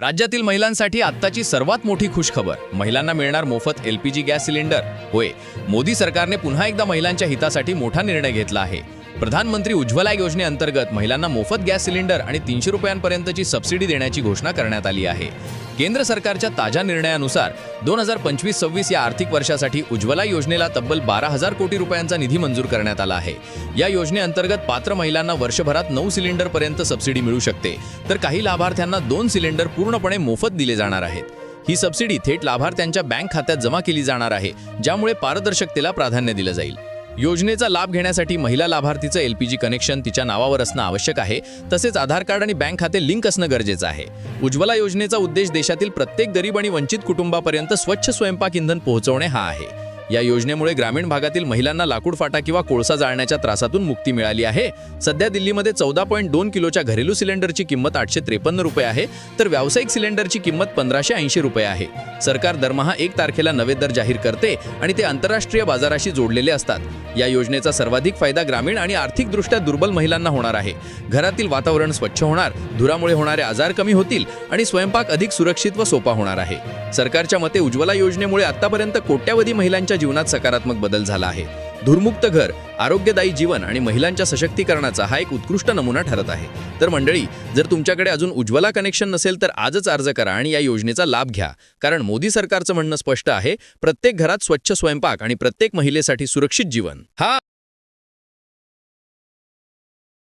राज्यातील महिलांसाठी आत्ताची सर्वात मोठी खुशखबर. महिलांना मिळणार मोफत एलपीजी गॅस सिलेंडर. होय मोदी सरकारने पुन्हा एकदा महिलांच्या हितासाठी मोठा निर्णय घेतला आहे. प्रधानमंत्री उज्ज्वला योजनेअंतर्गत महिलांना मोफत गॅस सिलेंडर आणि तीनशे रुपयांपर्यंतची सबसिडी देण्याची घोषणा करण्यात आली आहे. केंद्र सरकारच्या ताज्या निर्णयानुसार दोन हजार पंचवीस सव्वीस या आर्थिक वर्षासाठी उज्ज्वला योजनेला तब्बल बारा हजार कोटी रुपयांचा निधी मंजूर करण्यात आला आहे. या योजनेअंतर्गत पात्र महिलांना वर्षभरात नऊ सिलेंडरपर्यंत सबसिडी मिळू शकते. तर काही लाभार्थ्यांना दोन सिलेंडर पूर्णपणे मोफत दिले जाणार आहेत. ही सबसिडी थेट लाभार्थ्यांच्या बँक खात्यात जमा केली जाणार आहे ज्यामुळे पारदर्शकतेला प्राधान्य दिलं जाईल. योजनेचा लाभ घेण्यासाठी महिला लाभार्थीचं एलपीजी कनेक्शन तिच्या नावावर असणं आवश्यक आहे. तसेच आधार कार्ड आणि बँक खाते लिंक असणं गरजेचं आहे. उज्ज्वला योजनेचा उद्देश देशातील प्रत्येक गरीब आणि वंचित कुटुंबापर्यंत स्वच्छ स्वयंपाक इंधन पोहोचवणे हा आहे. या योजनेमुळे ग्रामीण भागातील महिलांना लाकूड फाटा किंवा कोळसा जाळण्याच्या त्रासातून मुक्ती मिळाली आहे. सध्या दिल्लीमध्ये चौदा पॉईंट दोन किलोच्या घरेलू सिलेंडरची किंमत आठशे त्रेपन्न रुपये आहे तर व्यावसायिक सिलेंडरची किंमत पंधराशे ऐंशी रुपये आहे. सरकार दरमहा एक तारखेला नवे दर जाहीर करते आणि ते आंतरराष्ट्रीय बाजाराशी जोडलेले असतात. या योजनेचा सर्वाधिक फायदा ग्रामीण आणि आर्थिकदृष्ट्या दुर्बल महिलांना होणार आहे. घरातील वातावरण स्वच्छ होणार धुरामुळे होणारे आजार कमी होतील आणि स्वयंपाक अधिक सुरक्षित व सोपा होणार आहे. सरकारच्या मते उज्ज्वला योजनेमुळे आतापर्यंत कोट्यावधी महिलांच्या जीवनात सकारात्मक बदल झाला आहे. धुरमुक्त घर आरोग्यदायी जीवन आणि महिलांच्या सशक्तीकरणाचा हा एक उत्कृष्ट नमुना ठरत आहे. तर मंडळी जर तुमच्याकडे अजून उज्ज्वला कनेक्शन नसेल तर आजच अर्ज करा आणि या योजनेचा लाभ घ्या. कारण मोदी सरकारचं म्हणणं स्पष्ट आहे प्रत्येक घरात स्वच्छ स्वयंपाक आणि प्रत्येक महिलेसाठी सुरक्षित जीवन. हा